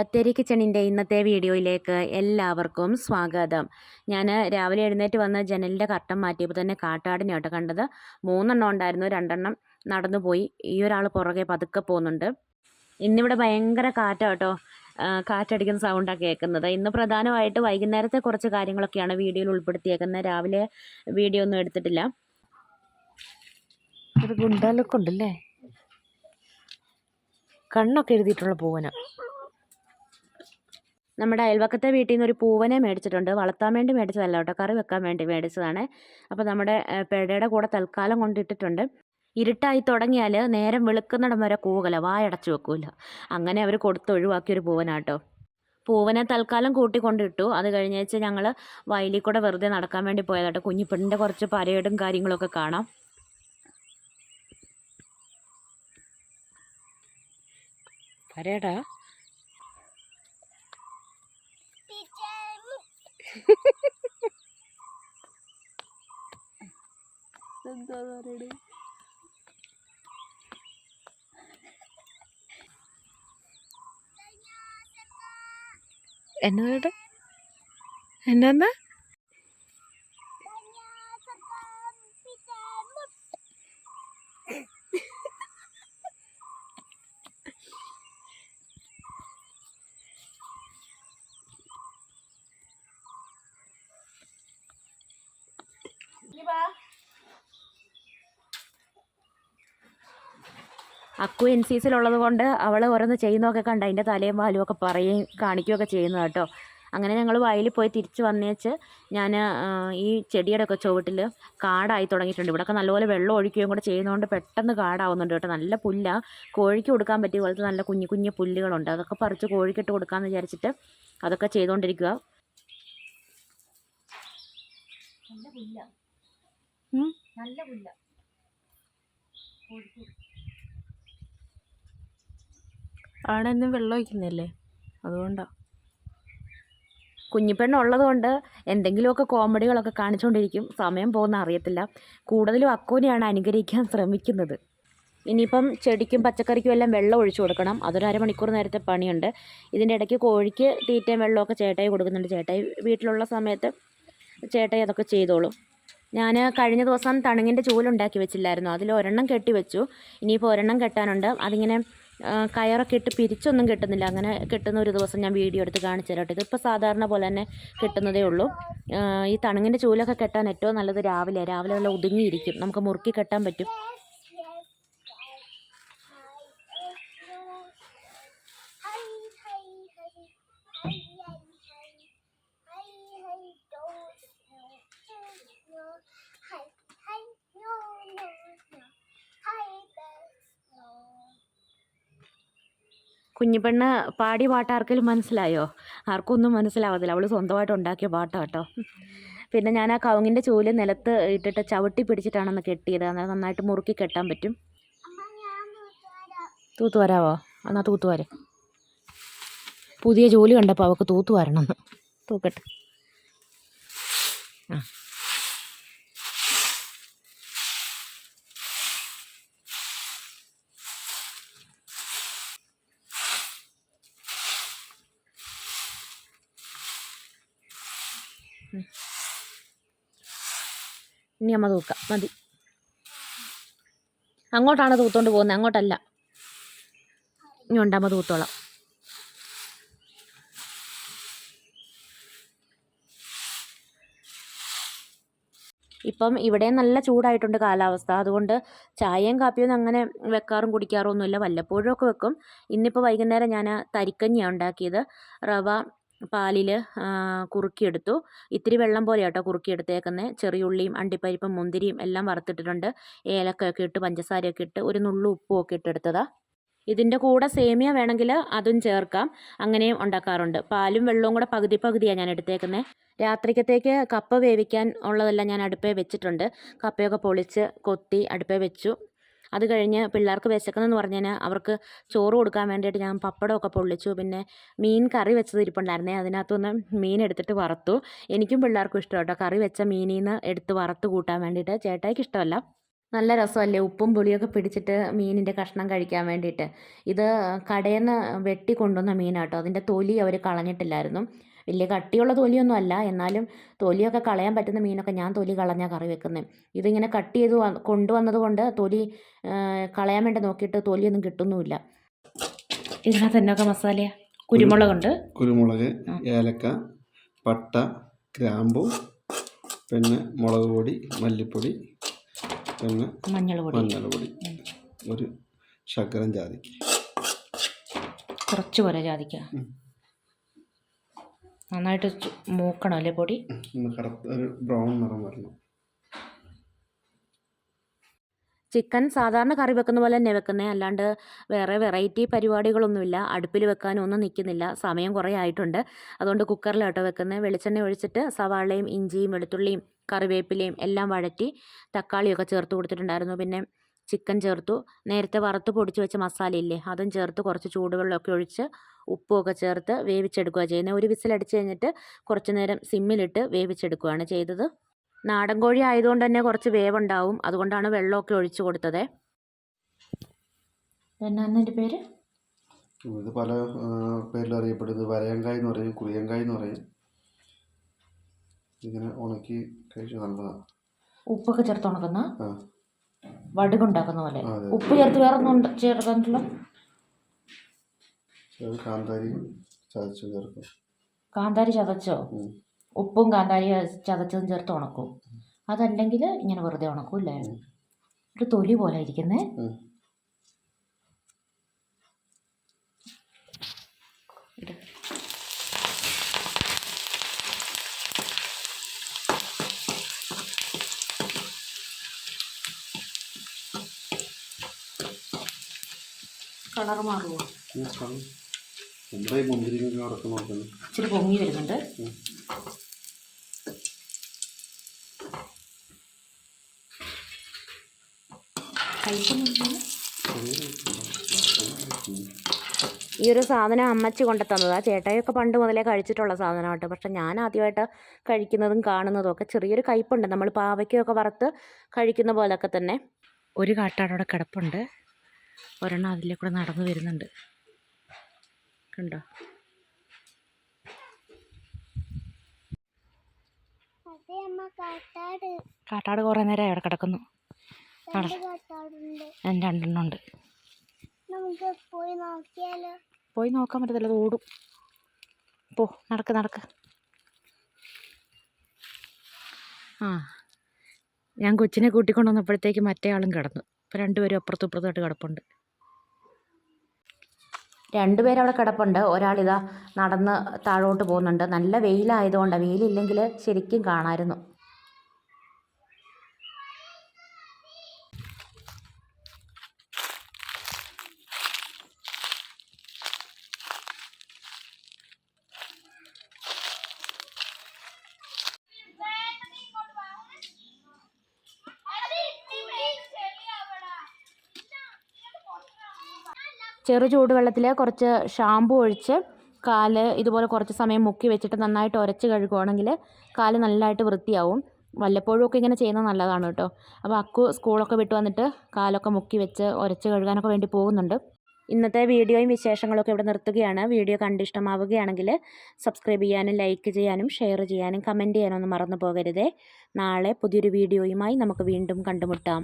ബത്തേരി കിച്ചണിന്റെ ഇന്നത്തെ വീഡിയോയിലേക്ക് എല്ലാവർക്കും സ്വാഗതം. ഞാൻ രാവിലെ എഴുന്നേറ്റ് വന്ന് ജനലിന്റെ കർട്ടൻ മാറ്റിയപ്പോൾ തന്നെ കാട്ടാടിനെ കേട്ടോ കണ്ടത്. മൂന്നെണ്ണം ഉണ്ടായിരുന്നു രണ്ടെണ്ണം നടന്നു പോയി ഈ ഒരാൾ പുറകെ പതുക്കെ പോകുന്നുണ്ട്. ഇന്നിവിടെ ഭയങ്കര കാറ്റാട്ടോ കേട്ടോ. കാറ്റടിക്കുന്ന സൗണ്ടാണ് കേൾക്കുന്നത്. ഇന്ന് പ്രധാനമായിട്ട് വൈകുന്നേരത്തെ കുറച്ച് കാര്യങ്ങളൊക്കെയാണ് വീഡിയോയിൽ ഉൾപ്പെടുത്തിയേക്കുന്നത്. രാവിലെ വീഡിയോ ഒന്നും എടുത്തിട്ടില്ല. ഗുണ്ടാലൊക്കെ ഉണ്ടല്ലേ? കണ്ണൊക്കെ എഴുതിയിട്ടുള്ള പൂവന. നമ്മുടെ അയൽവക്കത്തെ വീട്ടിൽ നിന്ന് ഒരു പൂവനെ മേടിച്ചിട്ടുണ്ട്. വളർത്താൻ വേണ്ടി മേടിച്ചതല്ല കേട്ടോ. കറി വെക്കാൻ വേണ്ടി മേടിച്ചതാണ്. അപ്പോൾ നമ്മുടെ പേടയുടെ കൂടെ തൽക്കാലം കൊണ്ടിട്ടിട്ടുണ്ട്. ഇരുട്ടായി തുടങ്ങിയാൽ നേരം വെളുക്കുന്നിടം വരെ കൂകല വായടച്ചു വെക്കൂല. അങ്ങനെ അവർ കൊടുത്ത് ഒഴിവാക്കിയൊരു പൂവനാട്ടോ പൂവനെ തൽക്കാലം കൂട്ടിക്കൊണ്ടിട്ടു. അത് കഴിഞ്ഞേച്ച് ഞങ്ങൾ വയലിൽ കൂടെ വെറുതെ നടക്കാൻ വേണ്ടി പോയതാട്ടോ കുഞ്ഞിപ്പെണ്ണിന്റെ കുറച്ച് പരേഡും കാര്യങ്ങളൊക്കെ കാണാം. പരേടാ എന്നതാ എന്നാ? അക്കു എൻ സി സിയിലുള്ളത് കൊണ്ട് അവൾ ഓരോന്ന് ചെയ്യുന്നതൊക്കെ കണ്ട് അതിന്റെ തലയും വാലും ഒക്കെ പറയുകയും കാണിക്കുകയൊക്കെ ചെയ്യുന്നത് കേട്ടോ. അങ്ങനെ ഞങ്ങൾ വയലിൽ പോയി തിരിച്ച് വന്നേച്ച് ഞാൻ ഈ ചെടിയുടെ ഒക്കെ ചുവട്ടിൽ കാടായി തുടങ്ങിയിട്ടുണ്ട്. ഇവിടെയൊക്കെ നല്ലപോലെ വെള്ളം ഒഴിക്കുകയും കൂടെ ചെയ്യുന്നതുകൊണ്ട് പെട്ടെന്ന് കാടാവുന്നുണ്ട് കേട്ടോ. നല്ല പുല്ലാണ് കോഴിക്ക് കൊടുക്കാൻ പറ്റിയ പോലത്തെ നല്ല കുഞ്ഞു കുഞ്ഞു പുല്ലുകളുണ്ട്. അതൊക്കെ പറിച്ച് കോഴിക്കിട്ട് കൊടുക്കാമെന്ന് വിചാരിച്ചിട്ട് അതൊക്കെ ചെയ്തുകൊണ്ടിരിക്കുക നല്ല പുല്ല? നല്ല പുല്ല. അവിടെ എന്നും വെള്ളം ഒഴിക്കുന്നില്ലേ? അതുകൊണ്ടാണ് കുഞ്ഞിപ്പെണ്ണ് ഉള്ളതുകൊണ്ട് എന്തെങ്കിലുമൊക്കെ കോമഡികളൊക്കെ കാണിച്ചുകൊണ്ടിരിക്കും സമയം പോകുന്ന അറിയത്തില്ല. കൂടുതലും അക്കോനെയാണ് അനുകരിക്കാൻ ശ്രമിക്കുന്നത്. ഇനിയിപ്പം ചെടിക്കും പച്ചക്കറിക്കും എല്ലാം വെള്ളം ഒഴിച്ചു കൊടുക്കണം. അതൊരു അരമണിക്കൂർ നേരത്തെ പണിയുണ്ട്. ഇതിന്റെ ഇടയ്ക്ക് കോഴിക്ക് തീറ്റയും വെള്ളമൊക്കെ ചേട്ടായി കൊടുക്കുന്നുണ്ട്. ചേട്ടായി വീട്ടിലുള്ള സമയത്ത് ചേട്ടായി അതൊക്കെ ചെയ്തോളും. ഞാൻ കഴിഞ്ഞ ദിവസം തണുങ്ങിന്റെ ചൂലുണ്ടാക്കി വെച്ചില്ലായിരുന്നു. അതിൽ ഒരെണ്ണം കെട്ടി വെച്ചു. ഇനിയിപ്പോൾ ഒരെണ്ണം കെട്ടാനുണ്ട്. അതിങ്ങനെ കയറൊക്കെ ഇട്ട് പിരിച്ചൊന്നും കിട്ടുന്നില്ല. അങ്ങനെ കിട്ടുന്ന ഒരു ദിവസം ഞാൻ വീഡിയോ എടുത്ത് കാണിച്ചു തരാം ഇതിപ്പോൾ സാധാരണ പോലെ തന്നെ കിട്ടുന്നതേ ഉള്ളൂ. ഈ തണുങ്ങിന്റെ ചൂലൊക്കെ കെട്ടാൻ ഏറ്റവും നല്ലത് രാവിലെ. രാവിലെ നല്ല ഒതുങ്ങിയിരിക്കും. നമുക്ക് മുറുക്കി കെട്ടാൻ പറ്റും. കുഞ്ഞിപ്പെണ്ണ് പാടിയ പാട്ട് ആർക്കെങ്കിലും മനസ്സിലായോ? ആർക്കും ഒന്നും മനസ്സിലാവത്തില്ല. അവൾ സ്വന്തമായിട്ട് ഉണ്ടാക്കിയ പാട്ടാണ് കേട്ടോ പിന്നെ ഞാൻ ആ കവുങ്ങിന്റെ ചൂൽ നിലത്ത് ഇട്ടിട്ട് ചവിട്ടി പിടിച്ചിട്ടാണെന്ന് കെട്ടിയത്. അന്നേരം നന്നായിട്ട് മുറുക്കി കെട്ടാൻ പറ്റും. തൂത്ത് വരാവോ തൂത്തുവാര്. തൂത്ത് വരെ പുതിയ ജോലി കണ്ടപ്പോൾ അവൾക്ക് തൂത്ത് വരണമെന്ന് തൂക്കട്ടെ. ആ. ഇനി അമ്മ തൂക്കാം. മതി. അങ്ങോട്ടാണ് തൂത്തോണ്ട് പോകുന്നത് അങ്ങോട്ടല്ല. ഇനി ഉണ്ടാകുമ്പ തൂത്തോളാം. ഇപ്പം ഇവിടെ നല്ല ചൂടായിട്ടുണ്ട് കാലാവസ്ഥ. അതുകൊണ്ട് ചായയും കാപ്പിയൊന്നും അങ്ങനെ വെക്കാറും കുടിക്കാറും ഒന്നുമില്ല വല്ലപ്പോഴും ഒക്കെ വെക്കും. ഇന്നിപ്പോൾ വൈകുന്നേരം ഞാൻ തരിക്കഞ്ഞിയാണ് ഉണ്ടാക്കിയത്. റവ പാലിൽ കുറുക്കിയെടുത്തു. ഇത്തിരി വെള്ളം പോലെ കേട്ടോ കുറുക്കിയെടുത്തേക്കുന്നത് ചെറിയുള്ളിയും അണ്ടിപ്പരിപ്പും മുന്തിരിയും എല്ലാം വറുത്തിട്ടിട്ടുണ്ട്. ഏലക്കയൊക്കെ ഇട്ട് പഞ്ചസാരയൊക്കെ ഇട്ട് ഒരു നുള്ളു ഉപ്പും ഒക്കെ ഇട്ടെടുത്തതാണ് ഇതിന്റെ കൂടെ സേമിയ വേണമെങ്കിൽ അതും ചേർക്കാം. അങ്ങനെയും ഉണ്ടാക്കാറുണ്ട്. പാലും വെള്ളവും കൂടെ പകുതി പകുതിയാണ് ഞാൻ എടുത്തേക്കുന്നത് രാത്രിക്കത്തേക്ക് കപ്പ വേവിക്കാൻ ഉള്ളതെല്ലാം ഞാൻ അടുപ്പേ വെച്ചിട്ടുണ്ട്. കപ്പയൊക്കെ പൊളിച്ച് കൊത്തി അടുപ്പേ വെച്ചു. അത് കഴിഞ്ഞ് പിള്ളേർക്ക് വിശക്കുന്നെന്ന് പറഞ്ഞാൽ അവർക്ക് ചോറ് കൊടുക്കാൻ വേണ്ടിയിട്ട് ഞാൻ പപ്പടമൊക്കെ പൊള്ളിച്ചു. പിന്നെ മീൻ കറി വെച്ചത് ഇരിപ്പുണ്ടായിരുന്നേ. അതിനകത്തുനിന്ന് മീൻ എടുത്തിട്ട് വറുത്തു. എനിക്കും പിള്ളേർക്കും ഇഷ്ടം കേട്ടോ കറി വെച്ച മീനിൽ നിന്ന് എടുത്ത് വറുത്ത് കൂട്ടാൻ വേണ്ടിയിട്ട്. ചേട്ടായിക്ക് ഇഷ്ടമല്ല. നല്ല രസമല്ലേ? ഉപ്പും പുളിയൊക്കെ പിടിച്ചിട്ട് മീനിന്റെ കഷ്ണം കഴിക്കാൻ വേണ്ടിയിട്ട്. ഇത് കടയിൽ നിന്ന് വെട്ടി കൊണ്ടുവന്ന മീനാട്ടോ. അതിന്റെ തൊലി അവർ കളഞ്ഞിട്ടില്ലായിരുന്നു. വലിയ കട്ടിയുള്ള തൊലിയൊന്നും അല്ല. എന്നാലും തൊലിയൊക്കെ കളയാൻ പറ്റുന്ന മീനൊക്കെ ഞാൻ തൊലി കളഞ്ഞാൽ കറി വെക്കുന്നത് ഇതിങ്ങനെ കട്ട് ചെയ്ത് വ- കൊണ്ടുവന്നത് കൊണ്ട് തൊലി കളയാൻ വേണ്ടി നോക്കിയിട്ട് തൊലിയൊന്നും കിട്ടുന്നുമില്ല. ഇതിനകത്ത് എന്നൊക്കെ മസാലയാ കുരുമുളകുണ്ട്? കുരുമുളക്. ഏലക്ക പട്ട ഗ്രാമ്പു പിന്നെ മുളക് പൊടി മല്ലിപ്പൊടി പിന്നെ മഞ്ഞൾ മഞ്ഞൾപൊടി മഞ്ഞൾപ്പൊടി ഒരു ശർക്കരം ജാതിക്ക്. കുറച്ച് പോലെ ജാതിക്ക. നന്നായിട്ട് മൂക്കണം അല്ലേ പൊടി? ഒരു ബ്രൗൺ നിറം വരണം. ചിക്കൻ സാധാരണ കറി വെക്കുന്ന പോലെ തന്നെ വെക്കുന്നത് അല്ലാണ്ട് വേറെ വെറൈറ്റി പരിപാടികളൊന്നുമില്ല. അടുപ്പിൽ വെക്കാനൊന്നും നിൽക്കുന്നില്ല. സമയം കുറേ ആയിട്ടുണ്ട്. അതുകൊണ്ട് കുക്കറിലാട്ടോ വെക്കുന്നത് വെളിച്ചെണ്ണ ഒഴിച്ചിട്ട് സവാളയും ഇഞ്ചിയും വെളുത്തുള്ളിയും കറിവേപ്പിലയും എല്ലാം വഴറ്റി തക്കാളിയൊക്കെ ചേർത്ത് കൊടുത്തിട്ടുണ്ടായിരുന്നു. പിന്നെ ചിക്കൻ ചേർത്തു. നേരത്തെ വറുത്ത് പൊടിച്ച് വെച്ച മസാല ഇല്ലേ അതും ചേർത്ത് കുറച്ച് ചൂടുവെള്ളമൊക്കെ ഒഴിച്ച് ഉപ്പുമൊക്കെ ചേർത്ത് വേവിച്ചെടുക്കുക ചെയ്യുന്നത് ഒരു വിസിലടിച്ച് കഴിഞ്ഞിട്ട് കുറച്ച് നേരം സിമ്മിലിട്ട് വേവിച്ചെടുക്കുകയാണ് ചെയ്തത്. നാടൻ കോഴി ആയതുകൊണ്ട് തന്നെ കുറച്ച് വേവുണ്ടാവും. അതുകൊണ്ടാണ് വെള്ളമൊക്കെ ഒഴിച്ചു കൊടുത്തത്. പേര്? ഇത് പല പേരിൽ പേരിലും അറിയപ്പെടുന്നത് വരയങ്കായ് എന്ന് പറയും കുറിയങ്കായ് എന്ന് പറയും. ഇങ്ങനെ ഉണക്കി കഴിച്ചാൽ നല്ലതാണ് ഉപ്പൊക്കെ ചേർത്ത് ഉണക്കുന്ന? വടുകുണ്ടാക്കുന്ന പോലെ. ഉപ്പ് ചേർത്ത് വേറെ ഒന്നും ചേർക്കാനില്ല കാന്താരി ചതച്ചു ചേർക്കും. കാന്താരി ചതച്ചോ? ഉപ്പും കാന്താരി ചതച്ചതും ചേർത്ത് ഉണക്കും. അതല്ലെങ്കിൽ ഇങ്ങനെ വെറുതെ ഉണക്കും അല്ലേ ഒരു തൊലി പോലെ ഇരിക്കുന്നേ. കളർ മാറുമോ നമ്മുടെ ഈ മുന്തിരിങ്ങ അടക്കം ഇച്ചിരി പൊങ്ങി വരുന്നുണ്ട്. ഈ ഒരു സാധനം അമ്മച്ചി കൊണ്ടു തന്നതാ ചേട്ടായൊക്കെ പണ്ട് മുതലേ കഴിച്ചിട്ടുള്ള സാധനമാട്ടോ. പക്ഷെ ഞാൻ ആദ്യമായിട്ട് കഴിക്കുന്നതും കാണുന്നതും ഒക്കെ ചെറിയൊരു കയ്പുണ്ട് നമ്മൾ പാവയ്ക്കൊക്കെ വറുത്ത് കഴിക്കുന്ന പോലൊക്കെ തന്നെ. ഒരു കാട്ടാടോടെ അവിടെ കിടപ്പുണ്ട്. ഒരെണ്ണം അതിലേക്കൂടെ നടന്നു വരുന്നുണ്ട്. കണ്ടോ? കാട്ടാട്. കുറേ നേരം അവിടെ കിടക്കുന്നു. രണ്ട് കാട്ടാടുണ്ട്. രണ്ടെണ്ണം ഉണ്ട് നമുക്ക് പോയി നോക്കിയാലോ? പോയി നോക്കാൻ പറ്റത്തില്ല അത് ഓടും. പോ നടക്ക് നടക്ക്. ആ ഞാൻ കൊച്ചിനെ കൂട്ടിക്കൊണ്ടുവന്നപ്പോഴത്തേക്ക് മറ്റേ ആളും കിടന്നു. അപ്പോൾ രണ്ടുപേരും അപ്പുറത്തും ഇപ്പുറത്തുമായിട്ട് കിടപ്പുണ്ട്. രണ്ടുപേരും അവിടെ കിടപ്പുണ്ട്. ഒരാളിതാ നടന്ന് താഴോട്ട് പോകുന്നുണ്ട്. നല്ല വെയിലായതുകൊണ്ടാണ് വെയിലില്ലെങ്കിൽ ശരിക്കും കാണാമായിരുന്നു ചെറു ചൂടുവെള്ളത്തിൽ കുറച്ച് ഷാമ്പു ഒഴിച്ച് കാൽ ഇതുപോലെ കുറച്ച് സമയം മുക്കി വെച്ചിട്ട് നന്നായിട്ട് ഉരച്ച് കഴുകുവാണെങ്കിൽ കാൽ നല്ലതായിട്ട് വൃത്തിയാവും. വല്ലപ്പോഴും ഒക്കെ ഇങ്ങനെ ചെയ്യുന്നത് നല്ലതാണ് കേട്ടോ. അപ്പോൾ അക്കു സ്കൂളൊക്കെ വിട്ട് വന്നിട്ട് കാലൊക്കെ മുക്കി വെച്ച് ഉരച്ച് കഴുകാനൊക്കെ വേണ്ടി പോകുന്നുണ്ട്. ഇന്നത്തെ വീഡിയോയും വിശേഷങ്ങളൊക്കെ ഇവിടെ നിർത്തുകയാണ്. വീഡിയോ കണ്ടിഷ്ടമാവുകയാണെങ്കിൽ സബ്സ്ക്രൈബ് ചെയ്യാനും ലൈക്ക് ചെയ്യാനും ഷെയർ ചെയ്യാനും കമന്റ് ചെയ്യാനും ഒന്നും മറന്നു പോകരുതേ. നാളെ പുതിയൊരു വീഡിയോയുമായി നമുക്ക് വീണ്ടും കണ്ടുമുട്ടാം.